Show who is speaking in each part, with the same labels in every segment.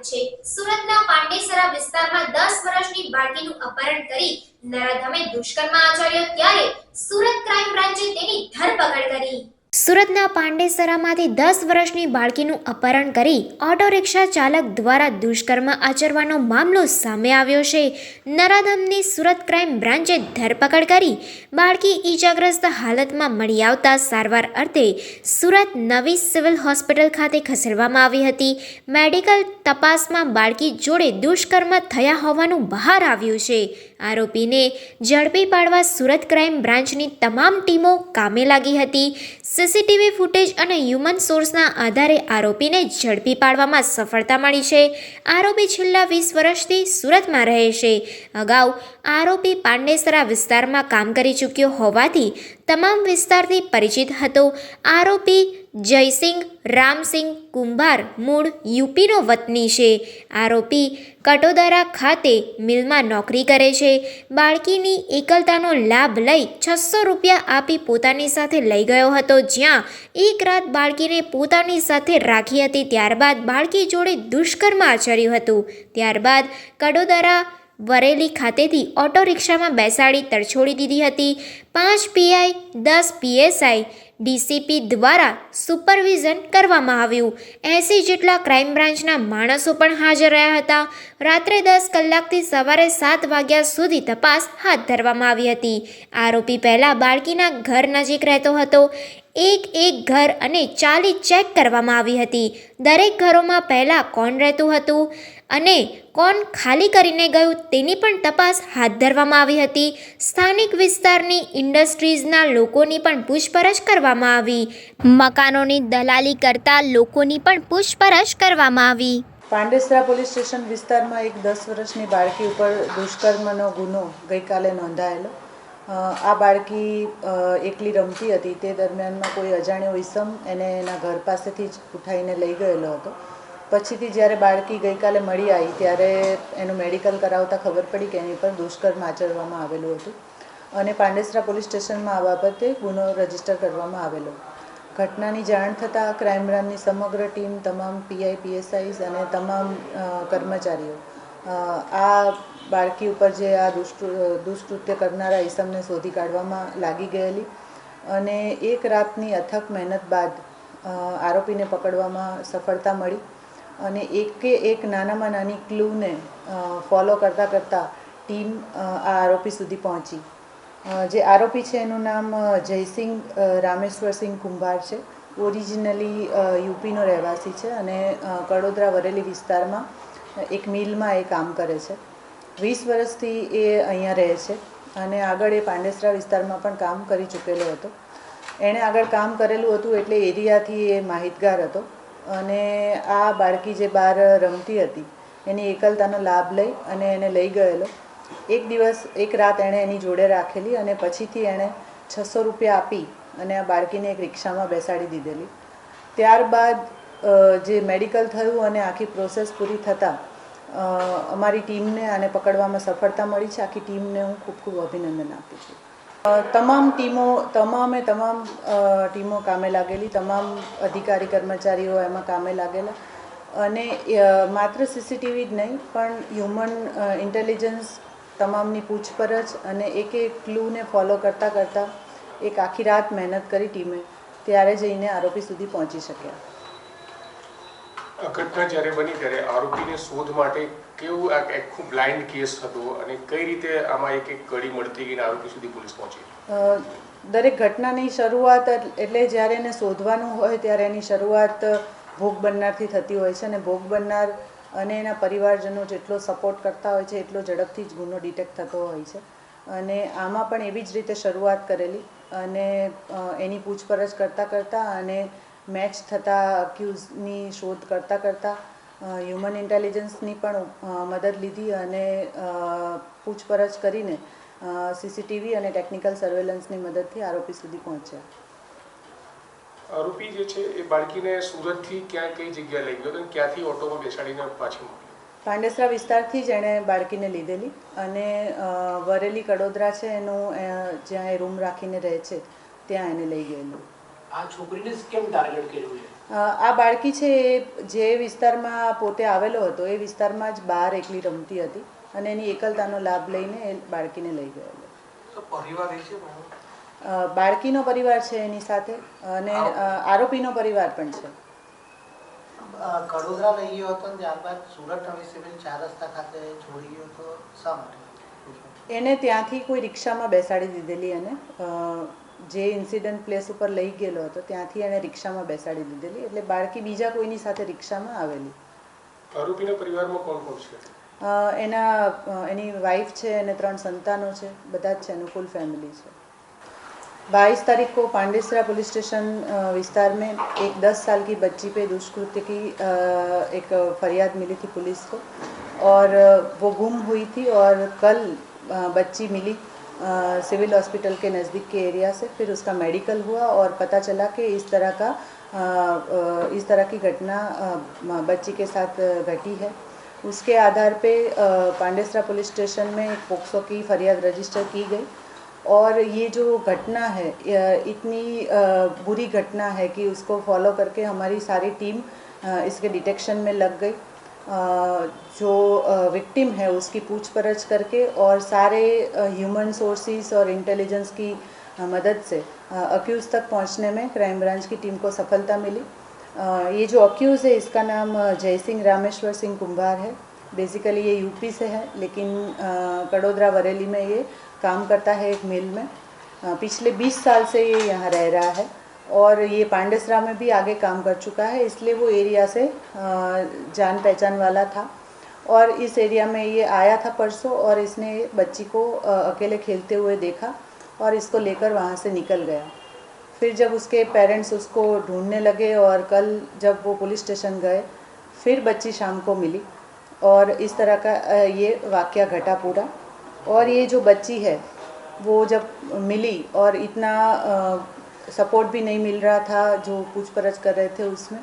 Speaker 1: છે. સુરતના પાંડેસરા વિસ્તારમાં દસ વર્ષની બાળકીનું અપહરણ કરી નરાધમે દુષ્કર્મ આચર્યો. ત્યારે સુરત ક્રાઇમ બ્રાન્ચે તેની ધરપકડ કરી. સુરતના પાંડેસરામાંથી દસ વર્ષની બાળકીનું અપહરણ કરી ઓટો રિક્ષા ચાલક દ્વારા દુષ્કર્મ આચરવાનો મામલો સામે આવ્યો છે. નરાધમની સુરત ક્રાઇમ બ્રાન્ચે ધરપકડ કરી બાળકી ઈજાગ્રસ્ત હાલતમાં મળી આવતા સારવાર અર્થે સુરત નવી સિવિલ હોસ્પિટલ ખાતે ખસેડવામાં આવી હતી. મેડિકલ તપાસમાં બાળકી જોડે દુષ્કર્મ થયા હોવાનું બહાર આવ્યું છે. આરોપીને ઝડપી પાડવા સુરત ક્રાઇમ બ્રાન્ચની તમામ ટીમો કામે લાગી હતી. સીસીટીવી ફૂટેજ અને હ્યુમન સોર્સના આધારે આરોપીને ઝડપી પાડવામાં સફળતા મળી છે. આરોપી છેલ્લા વીસ વર્ષથી સુરતમાં રહે છે. અગાઉ આરોપી પાંડેસરા વિસ્તારમાં કામ કરી ચૂક્યો હોવાથી તમામ વિસ્તારથી પરિચિત હતો. આરોપી જયસિંહ, રામસિંહ, કુંભાર, મૂળ, યુપીનો વતની છે. આરોપી કટોદરા ખાતે મિલમાં નોકરી કરે છે. બાળકીની એકલતાનો લાભ લઈ છસો રૂપિયા આપી પોતાની સાથે લઈ ગયો હતો, જ્યાં એક રાત બાળકીને પોતાની સાથે રાખી હતી. ત્યારબાદ બાળકી જોડે દુષ્કર્મ આચર્યું હતું. ત્યારબાદ કડોદરા વરેલી ખાતેથી ઓટો રિક્ષામાં બેસાડી તરછોડી દીધી હતી. પાંચ પીઆઈ, દસ પીએસઆઈ, ડીસીપી દ્વારા સુપરવિઝન કરવામાં આવ્યું. એંસી જેટલા ક્રાઇમ બ્રાન્ચના માણસો પણ હાજર રહ્યા હતા. રાત્રે દસ કલાકથી સવારે સાત વાગ્યા સુધી તપાસ હાથ ધરવામાં આવી હતી. આરોપી પહેલાં બાળકીના ઘર નજીક રહેતો હતો. એક એક ઘર અને ચાલી ચેક કરવામાં આવી હતી. દરેક ઘરોમાં પહેલાં કોણ રહેતું હતું અને કોણ ખાલી કરીને ગયું તેની પણ તપાસ હાથ ધરવામાં આવી હતી. સ્થાનિક વિસ્તારની ઇન્ડસ્ટ્રીઝના લોકોની પણ પૂછપરછ કરવામાં આવી. મકાનોની દલાલી કરતા લોકોની પણ પૂછપરછ કરવામાં આવી.
Speaker 2: પાંડેસરા પોલીસ સ્ટેશન વિસ્તારમાં એક દસ વર્ષની બાળકી ઉપર દુષ્કર્મનો ગુનો ગઈકાલે નોંધાયેલો. આ બાળકી એકલી રમતી હતી. તે દરમિયાનમાં કોઈ અજાણ્યો ઈસમ એને એના ઘર પાસેથી જ ઉઠાઈને લઈ ગયેલો હતો. પછીથી જ્યારે બાળકી ગઈકાલે મળી આવી, ત્યારે એનું મેડિકલ કરાવતા ખબર પડી કે એની પર દુષ્કર્મ આચરવામાં આવેલું હતું અને પાંડેસરા પોલીસ સ્ટેશનમાં આ બાબતે ગુનો રજિસ્ટર કરવામાં આવેલો. ઘટનાની જાણ થતાં ક્રાઇમ બ્રાન્ચની સમગ્ર ટીમ, તમામ પીઆઈ પીએસઆઈસ અને તમામ કર્મચારીઓ આ બાળકી ઉપર જે આ દુષ્ટ દુષ્કૃત્ય કરનારા ઈસમને શોધી કાઢવામાં લાગી ગયેલી અને એક રાતની અથક મહેનત બાદ આરોપીને પકડવામાં સફળતા મળી અને એકે એક નાનામાં નાની ક્લૂને ફોલો કરતાં કરતાં ટીમ આ આરોપી સુધી પહોંચી. જે આરોપી છે એનું નામ જયસિંહ રામેશ્વરસિંહ કુંભાર છે. ઓરિજિનલી યુપીનો રહેવાસી છે અને કડોદરા વરેલી વિસ્તારમાં એક મિલમાં એ કામ કરે છે. વીસ વર્ષથી એ અહીંયા રહે છે અને આગળ એ પાંડેસરા વિસ્તારમાં પણ કામ કરી ચૂકેલો હતો. એણે આગળ કામ કરેલું હતું એટલે એરિયાથી એ માહિતગાર હતો અને આ બાળકી જે બહાર રમતી હતી, એની એકલતાનો લાભ લઈ અને એને લઈ ગયેલો. એક દિવસ, એક રાત એણે એની જોડે રાખેલી અને પછીથી એણે છસો રૂપિયા આપી અને આ બાળકીને એક રિક્ષામાં બેસાડી દીધેલી. ત્યારબાદ જે મેડિકલ થયું અને આખી પ્રોસેસ પૂરી થતાં અમારી ટીમને આને પકડવામાં સફળતા મળી છે. આખી ટીમને હું ખૂબ ખૂબ અભિનંદન આપું છું. તમામ ટીમો, તમામે તમામ ટીમો કામે લાગેલી, તમામ અધિકારી કર્મચારીઓ એમાં કામે લાગેલા. અને માત્ર સીસીટીવી જ નહીં, પણ હ્યુમન ઇન્ટેલિજન્સ તમામની પૂછપરછ અને એક એક ક્લૂને ફોલો કરતાં કરતાં એક આખી રાત મહેનત કરી ટીમે, ત્યારે જઈને આરોપી સુધી પહોંચી શક્યા.
Speaker 3: ઘટના જ્યારે બની ત્યારે આરોપીને શોધ માટે કેવું આ ખૂબ બ્લાઇન્ડ કેસ હતો અને કઈ રીતે આમાં એક એક કડી મળતી ગઈ આરોપી સુધી પોલીસ પહોંચી?
Speaker 2: દરેક ઘટનાની શરૂઆત એટલે જ્યારે એને શોધવાનું હોય ત્યારે એની શરૂઆત ભોગ બનનારથી થતી હોય છે અને ભોગ બનનાર અને એના પરિવારજનો જેટલો સપોર્ટ કરતા હોય છે, એટલો ઝડપથી જ ગુનો ડિટેક્ટ થતો હોય છે. અને આમાં પણ એવી જ રીતે શરૂઆત કરેલી અને એની પૂછપરછ કરતાં કરતાં અને મેચ થતા અક્યુઝની શોધ કરતાં કરતાં હ્યુમન ઇન્ટેલિજન્સની પણ મદદ લીધી અને પૂછપરછ કરીને સીસીટીવી અને ટેકનિકલ સર્વેલન્સની મદદથી આરોપી સુધી પહોંચ્યા.
Speaker 3: આરોપી જે છે એ બાળકીને સુરતથી ક્યાં કઈ જગ્યાએ લઈ ગયો અને ક્યાંથી ઓટોમાં બેસાડીને પાછી
Speaker 2: પાંડેસરા વિસ્તારથી જ એણે બાળકીને લીધેલી અને વરેલી કડોદરા છે એનું જ્યાં એ રૂમ રાખીને રહે છે ત્યાં એને લઈ ગયેલું.
Speaker 4: આ છોકરીને કેમ ટાર્ગેટ કર્યું છે?
Speaker 2: આ બાળકી છે એ જે વિસ્તારમાં પોતે આવેલો હતો એ વિસ્તારમાં જ બહાર એકલી રમતી હતી અને એની એકલતાનો લાભ લઈને એ બાળકીને લઈ ગયેલો.
Speaker 4: પરિવાર છે
Speaker 2: બાળકીનો પરિવાર છે એની સાથે અને આરોપીનો પરિવાર પણ છે.
Speaker 5: કડોદરા લઈ ગયો હતો ત્યારબાદ સુરત સિવિલ ચાર રસ્તા ખાતે છોડી ગયો હતો શા માટે?
Speaker 2: એને ત્યાંથી કોઈ રિક્ષામાં બેસાડી દીધેલી એને અ, જે ઇન્સિડન્ટ પ્લેસ ઉપર લઈ ગયેલો હતો ત્યાંથી એને રિક્ષામાં બેસાડી દીધેલી એટલે બાળકી બીજા કોઈની સાથે રિક્ષામાં આવેલી
Speaker 3: આરોપીના પરિવારમાં કોણ કોણ છે
Speaker 2: અ, એના અ, એની વાઈફ છે અને ત્રણ સંતાનો છે બધા જ છે એનું फुल फैमिली છે बाईस तारीख को पांडेसरा पुलिस स्टेशन अ, विस्तार में एक दस साल की बच्ची पे दुष्कृत्य की अ, एक फरियाद मिली थी पुलिस को और अ, वो गुम हुई थी और कल अ, बच्ची मिली अ, सिविल हॉस्पिटल के नज़दीक के एरिया से फिर उसका मेडिकल हुआ और पता चला कि इस तरह का अ, इस तरह की घटना बच्ची के साथ घटी है। उसके आधार पे पांडेसरा पुलिस स्टेशन में एक पोक्सो की फरियाद रजिस्टर की गई और ये जो घटना है इतनी बुरी घटना है कि उसको फॉलो करके हमारी सारी टीम इसके डिटेक्शन में लग गई। जो विक्टिम है, उसकी पूछपरछ करके और सारे ह्यूमन सोर्सेस और इंटेलिजेंस की मदद से अक्यूज़ तक पहुँचने में क्राइम ब्रांच की टीम को सफलता मिली। ये जो अक्यूज़ है, इसका नाम जय सिंह रामेश्वर सिंह कुंभार है। बेसिकली ये यूपी से है, लेकिन कड़ोदरा बरेली में ये काम करता है एक मिल में। पिछले 20 साल से ये यहाँ रह रहा है। और ये पांडेसरा में भी आगे काम कर चुका है, इसलिए वो एरिया से जान पहचान वाला था। और इस एरिया में ये आया था परसों और इसने बच्ची को अकेले खेलते हुए देखा और इसको लेकर वहाँ से निकल गया। फिर जब उसके पेरेंट्स उसको ढूँढने लगे और कल जब वो पुलिस स्टेशन गए, फिर बच्ची शाम को मिली और इस तरह का ये वाक़या घटा पूरा। और ये जो बच्ची है, वो जब मिली और इतना सपोर्ट भी नहीं मिल रहा था जो पूछ परछ कर रहे थे उसमें।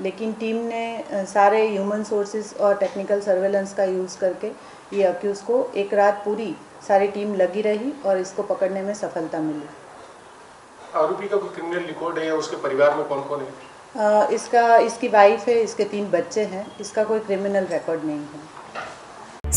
Speaker 2: लेकिन टीम ने सारे ह्यूमन सोर्सेज और टेक्निकल सर्वेलेंस का यूज़ करके ये अक्यूज़ को एक रात पूरी सारी टीम लगी रही और इसको पकड़ने में सफलता मिली।
Speaker 3: आरोपी का कोई क्रिमिनल रिकॉर्ड है या उसके परिवार में कौन कौन है
Speaker 2: इसका इसकी वाइफ है इसके तीन बच्चे हैं इसका कोई क्रिमिनल रिकॉर्ड नहीं है।